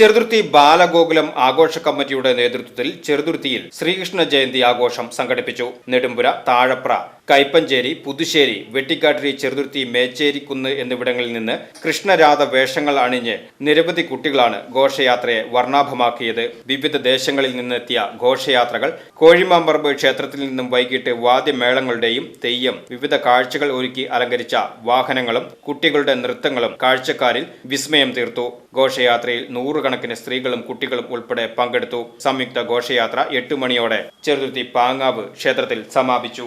ചെറുതുരുത്തി ബാലഗോകുലം ആഘോഷ കമ്മിറ്റിയുടെ നേതൃത്വത്തിൽ ചെറുതുരുത്തിയിൽ ശ്രീകൃഷ്ണ ജയന്തി ആഘോഷം സംഘടിപ്പിച്ചു. നെടുമ്പുര താഴപ്ര കൈപ്പഞ്ചേരി പുതുശ്ശേരി വെട്ടിക്കാട്ടിരി ചെറുതുരുത്തി മേച്ചേരിക്കുന്ന് എന്നിവിടങ്ങളിൽ നിന്ന് കൃഷ്ണരാധ വേഷങ്ങൾ അണിഞ്ഞ് നിരവധി കുട്ടികളാണ് ഘോഷയാത്രയെ വർണാഭമാക്കിയത്. വിവിധ ദേശങ്ങളിൽ നിന്നെത്തിയ ഘോഷയാത്രകൾ കോഴിമാമ്പറമ്പ് ക്ഷേത്രത്തിൽ നിന്നും വൈകിട്ട് വാദ്യമേളങ്ങളുടെയും തെയ്യം വിവിധ കാഴ്ചകൾ ഒരുക്കി അലങ്കരിച്ച വാഹനങ്ങളും കുട്ടികളുടെ നൃത്തങ്ങളും കാഴ്ചക്കാരിൽ വിസ്മയം തീർത്തു. ഘോഷയാത്രയിൽ നൂറുകണക്കിന് സ്ത്രീകളും കുട്ടികളും ഉൾപ്പെടെ പങ്കെടുത്തു. സംയുക്ത ഘോഷയാത്ര എട്ട് മണിയോടെ ചെറുതുരുത്തി പാങ്ങാവ് ക്ഷേത്രത്തിൽ സമാപിച്ചു.